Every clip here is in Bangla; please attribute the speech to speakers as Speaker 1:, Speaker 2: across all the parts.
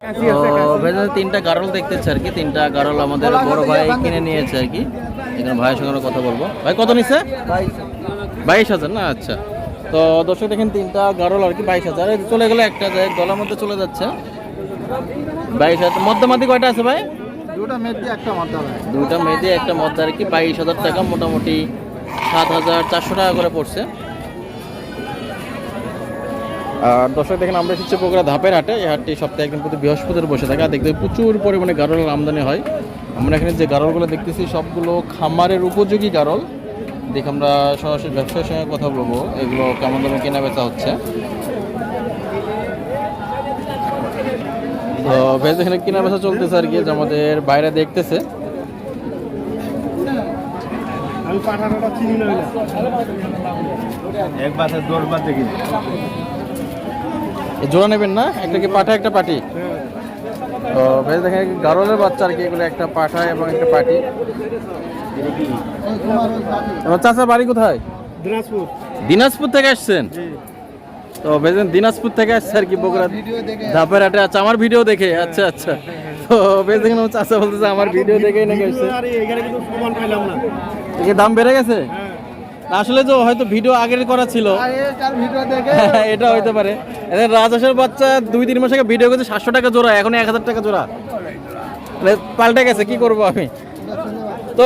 Speaker 1: ভেতরে তিনটা গারল দেখতেছে আর কি তিনটা গারল আমাদের বড় ভাই কিনে নিয়েছে আর কি। এখানে ভাইয়ের সঙ্গে আমরা কথা বলব। ভাই কত নিছে? বাইশ। হাজার না? আচ্ছা। তো দর্শক দেখেন তিনটা গারল আর কি বাইশ হাজার। চলে গেলে একটা যায় গলার মধ্যে চলে যাচ্ছে। বাইশ হাজার। মধ্যমাতি কয়টা আছে ভাই?
Speaker 2: দুটা মেট দিয়ে একটা হবে
Speaker 1: দুইটা মেয়েতে একটা মধ্যে আর কি বাইশ হাজার টাকা। মোটামুটি সাত হাজার চারশো টাকা করে পড়ছে। আর দর্শক দেখেন আমরা এসেছি পোকরা ধাপের হাটে। এই হাটটি সপ্তাহে একদিন প্রতি বৃহস্পতির বসে থাকে। আর দেখতে প্রচুর পরিমাণে গারলের আমদানি হয়। আমরা এখানে যে গারলগুলো দেখতেছি সবগুলো খামারের উপযোগী গারল। দেখে আমরা সরাসরি ব্যবসায়ীর সঙ্গে কথা বলব। এগুলো কেমন দামে কেনা বেচা হচ্ছে? তো বেশ এখানে কেনা বেচা চলতেছে আর কি যে আমাদের বাইরে দেখতেছে।
Speaker 2: আমি পাঠানোটা চিনি না। এক বাসে দশ বার দেখি
Speaker 1: জোড়া নেবেন না? একটা কি পাঠা একটা পাটি? তো বেশ দেখেন গারলের বাচ্চা আর কি এগুলো একটা পাঠা এবং একটা পাটি। আমার চাচার বাড়ি কোথায়?
Speaker 2: দিনাজপুর।
Speaker 1: দিনাজপুর থেকে আসছেন? তো বেশ দিনাজপুর থেকে আসছে আর কি বগুড়া ধাপের হাটে। আচ্ছা আমার ভিডিও দেখে আচ্ছা আচ্ছা। তো বেশ দেখেন চাচা বলতেছে আমার ভিডিও দেখেই নাকি আসছে দাম বেড়ে গেছে? আসলে তো হয়তো ভিডিও আগের করা ছিল।
Speaker 2: তার
Speaker 1: এটা হইতে পারে। রাজহাঁসের বাচ্চা দুই তিন মাস আগে ভিডিও করছে সাতশো টাকা জোড়া এখন এক হাজার টাকা জোড়া। পাল্টে গেছে কি করব আমি? তো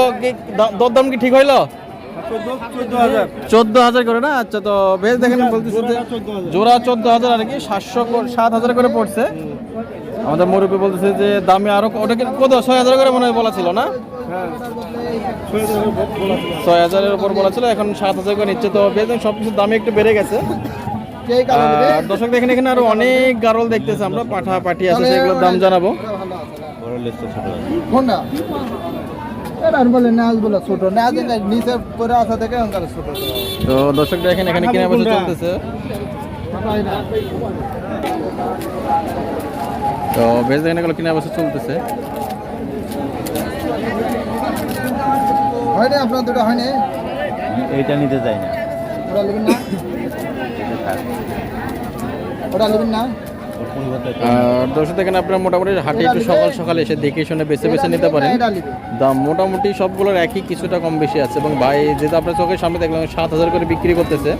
Speaker 1: দরদাম কি ঠিক হইল?
Speaker 2: চোদ্দ হাজার
Speaker 1: করে না? আচ্ছা তো বেশ দেখেন বলতেছে যে জোড়া চোদ্দ হাজার আর কি সাতশো সাত হাজার করে পড়ছে। আমাদের মুরব্বী বলতেছে যে দামে আরও কত? ছয় হাজার করে মনে হয় বলা ছিল না?
Speaker 2: হ্যাঁ।
Speaker 1: ছয় হাজারের উপর বলা ছিল এখন সাত হাজার করে নিচ্ছে তো বেশ সব কিছুর দামে একটু বেড়ে গেছে। দর্শক দেখেন এখানে আরও অনেক গারল দেখতেছে আমরা পাঠা পাঠি আছে সেগুলোর দাম জানাব।
Speaker 2: ফোন না? আর বলে নাচ বলে ছোট। নাচ নিচে পরে আসা থেকে ছোট।
Speaker 1: তো দর্শক দেখেন এখানে কিনা বেচা চলতেছে। তো বেশ দেখেন এগুলো কিনা বেচা চলতেছে।
Speaker 2: হয়নি আপনার দুটো হয়নি?
Speaker 3: এইটা নিতে চাই না।
Speaker 2: ওটা নেবেন না? ওটা নেবেন না?
Speaker 1: দর্শক দেখেন আপনারা মোটামুটি হাটে একটু সকাল সকালে এসে দেখে শুনে বেছে বেছে নিতে পারেন। দাম মোটামুটি সবগুলোর একই কিছুটা কম বেশি আছে এবং ভাই যেটা আপনার চোখের সামনে দেখলাম সাত হাজার করে বিক্রি করতেছে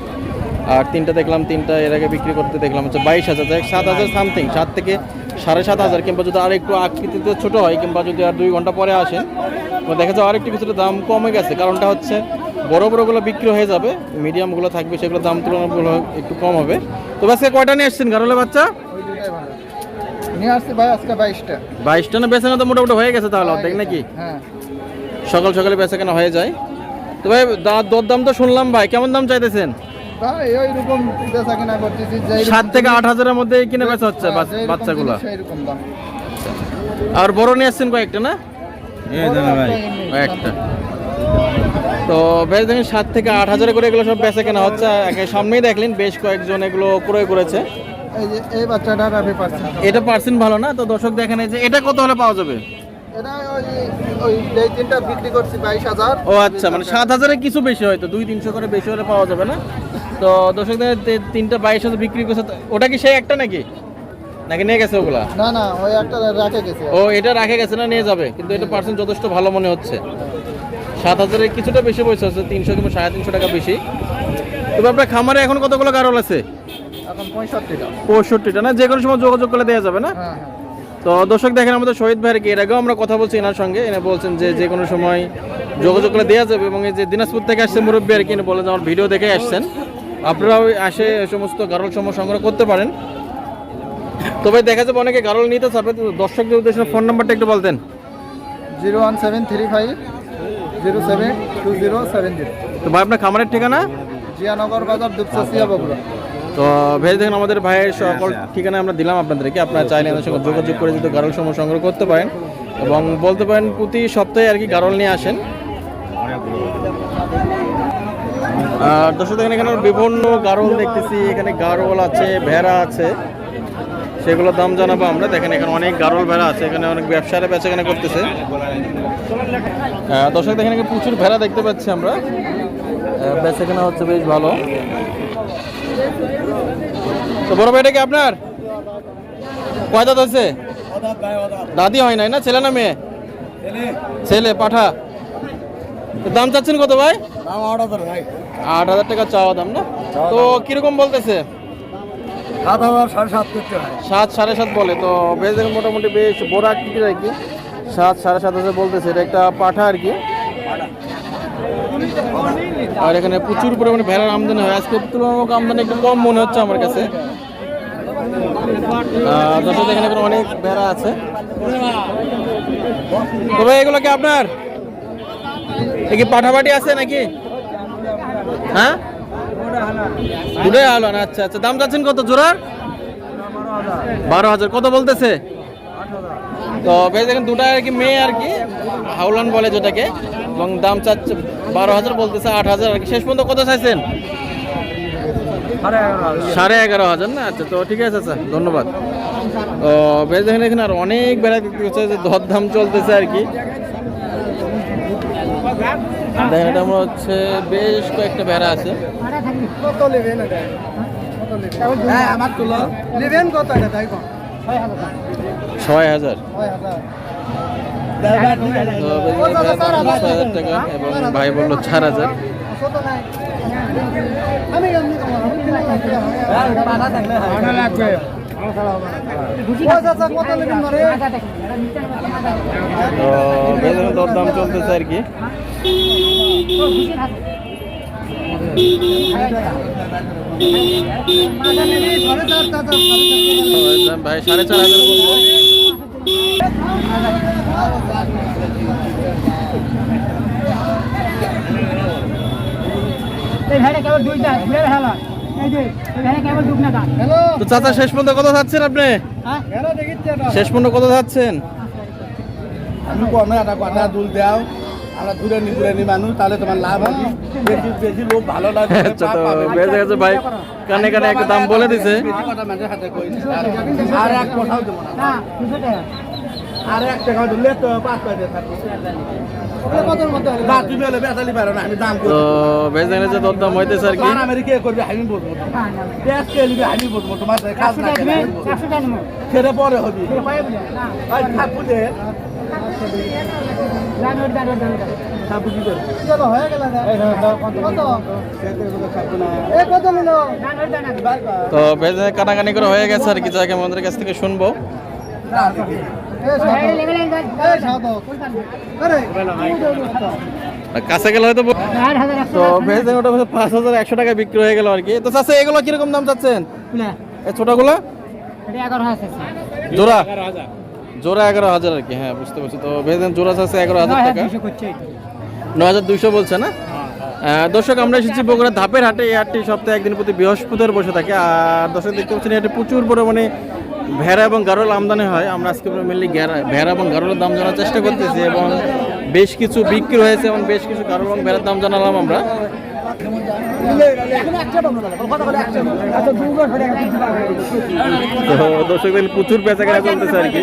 Speaker 1: আর তিনটা দেখলাম তিনটা এর আগে বিক্রি করতে দেখলাম হচ্ছে বাইশ হাজার সাত হাজার সামথিং সাত থেকে সাড়ে সাত হাজার কিংবা যদি আর একটু আকৃতিতে ছোট হয় কিংবা যদি আর দুই ঘণ্টা পরে আসেন তো দেখা যায় আরেকটু কিছুটা দাম কমে গেছে। কারণটা হচ্ছে বড় বড়গুলো বিক্রি হয়ে যাবে মিডিয়ামগুলো থাকবে সেগুলো দাম তুলনামূলক একটু কম হবে। তো আজকে কয়টা নিয়ে আসছেন গারলে বাচ্চা?
Speaker 2: নিয়ে আসছি ভাই আজকে বাইশটা।
Speaker 1: বাইশটা না তো মোটামুটি হয়ে গেছে তাহলে অর্ধেক নাকি?
Speaker 2: হ্যাঁ।
Speaker 1: সকাল সকালে বেচা কেনা হয়ে যায়। তো ভাই দা- দরদাম তো শুনলাম ভাই কেমন দাম চাইতেছেন? সাত থেকে আট হাজারের মধ্যে কিনে বেচা হচ্ছে বাচ- বাচ্চাগুলা। আর বড় নিয়ে আসছেন কয়েকটা না?
Speaker 3: এই দাদা ভাই।
Speaker 1: একটা তো বেশ দেখেন সাত থেকে আট হাজার করে এগুলো সব বেচা কেনা হচ্ছে। একে সামনেই দেখলেন বেশ কয়েকজন এগুলো ক্রয় করেছে।
Speaker 2: এই যে এই বাচ্চাটা রাফি পাচ্ছি
Speaker 1: এটা পার্সেন্ট ভালো না? তো দর্শক দেখেন এই যে এটা কত হলে পাওয়া যাবে?
Speaker 2: এটা ওই ওই এই তিনটা বিক্রি করছি বাইশ হাজার।
Speaker 1: ও আচ্ছা মানে সাত হাজারের কিছু বেশি হয়তো দুই তিনশো করে বেশি হলে পাওয়া যাবে না? তো দর্শক তিনটা বাইশ বিক্রি করছে ওটা কি সেই একটা নাকি? নাকি নিয়ে গেছে ওগুলা?
Speaker 2: না না ওই একটা রাখে গেছে।
Speaker 1: ও এটা রাখে গেছে না নিয়ে যাবে? কিন্তু এটা পার্সেন্ট যথেষ্ট ভালো মনে হচ্ছে। সাত হাজারের কিছুটা বেশি পয়সা হচ্ছে তিনশো কিংবা সাড়ে তিনশো টাকা বেশি। তবে আপনার খামারে এখন কতগুলো গারল আছে?
Speaker 2: এখন পঁয়ষট্টিটা।
Speaker 1: পঁয়ষট্টিটা না? যে কোনো সময় যোগাযোগ করলে দেওয়া যাবে না?
Speaker 2: হ্যাঁ হ্যাঁ।
Speaker 1: তো দর্শক দেখেন আমাদের শহীদ ভাইয়ের কি? এর আগেও আমরা কথা বলছি এনার সঙ্গে। এনে বলছেন যে যে কোনো সময় যোগাযোগ করলে দেওয়া যাবে এবং এই যে দিনাজপুর থেকে আসছে মুরব্বী আর কি এনে বলে যে আমার ভিডিও দেখে আসছেন। আপনারাও আসে সমস্ত গারল সমূহ সংগ্রহ করতে পারেন। তো ভাই দেখা যাবে অনেকে গারল নিতে চাবে তো দর্শকদের উদ্দেশ্যে ফোন নাম্বারটা একটু বলতেন।
Speaker 2: Zero one seven three five zero seven two zero seven zero.
Speaker 1: তো ভাই আপনার খামারের ঠিকানা?
Speaker 2: জিয়ানগর বাজার দুপচাষিয়া বগুড়া।
Speaker 1: তো ভেজ দেখেন আমাদের ভাইয়ের সকল ঠিকানা আমরা দিলাম আপনাদেরকে। আপনারা চাইলে আমাদের সঙ্গে যোগাযোগ করে যদি গারল সমূহ সংগ্রহ করতে পারেন। এবং বলতে পারেন প্রতি সপ্তাহে আর কি গারল নিয়ে আসেন। আর দর্শক, দেখেন এখানে বিভিন্ন গারোল দেখতেছি। এখানে গারল আছে, ভেড়া আছে। সেগুলোর দাম জানাব আমরা। দেখেন এখানে অনেক গারোল ভেড়া আছে। এখানে অনেক ব্যবসায়ীরা বেচা কেনা করতেছে। দর্শক, দেখেন এখানে প্রচুর ভেড়া দেখতে পাচ্ছি আমরা। বেচা কেনা হচ্ছে বেশ ভালো। তো বড় ভাই এটা কি আপনার? কয় দাঁত দাদি হয় নাই না? ছেলে না মেয়ে? ছেলে। পাঠা। দাম চাচ্ছেন কত ভাই? আট হাজার টাকা চাওয়া দাম না? তো কীরকম বলতেছে?
Speaker 2: সাত সাড়ে সাত
Speaker 1: বলে। তো বেশ মোটামুটি বেশ বড় আকৃতির আর কি। সাত সাড়ে সাত হাজার বলতেছে। এটা একটা পাঠা আর কি। আর এখানে প্রচুর পরিমাণে ভেড়ার আমদানি হয়। আজকে তুলনামূলক আমদানি একটু কম মনে হচ্ছে আমার কাছে। এখানে অনেক ভেড়া আছে। তবে এগুলো কি আপনার? কি পাঠাপাটি আছে নাকি? হ্যাঁ? দুটোই আলো আচ্ছা আচ্ছা। দাম চাচ্ছেন কত জোড়ার? বারো হাজার। কত বলতেছে? তো বেশ, দেখেন, দুটা আর কি মেয়ে আর কি, হাউলান বলে যেটাকে, এবং দাম চাচ্ছে বারো হাজার, বলতেছে আট হাজার আর কি। শেষ পর্যন্ত কত চাইছেন? সাড়ে এগারো হাজার না? আচ্ছা তো ঠিক আছে স্যার ধন্যবাদ। তো বেশ, দেখেন, এখানে আর অনেক বেড়া দেখতে হচ্ছে যে দরদাম চলতেছে আর কি। দেখেন এটা মনে হচ্ছে বেশ কয়েকটা বেড়া আছে।
Speaker 2: কত নেবেন এটা হ্যাঁ আমার তুলো। নেবেন কত এটা? তাই কম।
Speaker 1: ছয় হাজার।
Speaker 2: ছয় হাজার।
Speaker 1: টাকা এবং ভাই বলল চার হাজার।
Speaker 2: আমি
Speaker 1: দরদাম চলতেছে আর কি ভাই সাড়ে চার হাজার বলল
Speaker 4: এই কেবল দুইটা ঘুরে ভেলা
Speaker 1: তো চাচা শেষ পর্যন্ত কত চাচ্ছেন আপনি?
Speaker 4: হ্যাঁ?
Speaker 1: শেষ পর্যন্ত কত চাচ্ছেন
Speaker 2: আমি কমে একটা কথা দুল দাও। আমরা দূরে নি দূরে নি মানুষ তাহলে তোমার লাভ হবে। বেশি বেশি লোক ভালো লাগে
Speaker 1: আচ্ছা গেছে ভাই। কানে কানে একটা দাম বলে দিছে।
Speaker 2: কথা। আর এক কথাও দেবো না। আর এক টাকা দিলে তো পাঁচ
Speaker 1: তো যে দরদাম হইতেছে আর কি।
Speaker 2: করবে আমি বলব কে নিবে বলব তোমার না পরে হবি। ঠাকুরে
Speaker 4: হয়ে
Speaker 1: তো কাটাকানি করে হয়ে গেছে আর কি যাকে আমাদের কাছ থেকে শুনব। কাছে গেলে হয়তো তো ওটা পাঁচ হাজার একশো টাকা বিক্রি হয়ে গেল আর কি। তো চাচ্ছে এগুলো কীরকম দাম চাচ্ছেন? ছোটগুলো?
Speaker 4: এগারো হাজার
Speaker 1: জোড়া? জোড়া এগারো হাজার আর কি হ্যাঁ বুঝতে পারছি। তো দেখেন জোড়া চাচ্ছে এগারো হাজার টাকা।
Speaker 4: দুশো করছে
Speaker 1: ন হাজার দুইশো বলছে না? দর্শক আমরা এসেছি বগুড়া ধাপের হাটে। এই হাটটি সপ্তাহে একদিন প্রতি বৃহস্পতিবার বসে থাকে। আর দর্শক দেখতে পাচ্ছেন এই প্রচুর পরিমাণে ভেড়া এবং গারল আমদানি হয়। আমরা আজকে মেনলি ভেড়া এবং গারোলের দাম জানার চেষ্টা করতেছি এবং বেশ কিছু বিক্রি হয়েছে এবং বেশ কিছু গারল এবং ভেড়ার দাম জানালাম আমরা। দর্শক প্রচুর পেঁচা কেনা চলতেছে আর কি।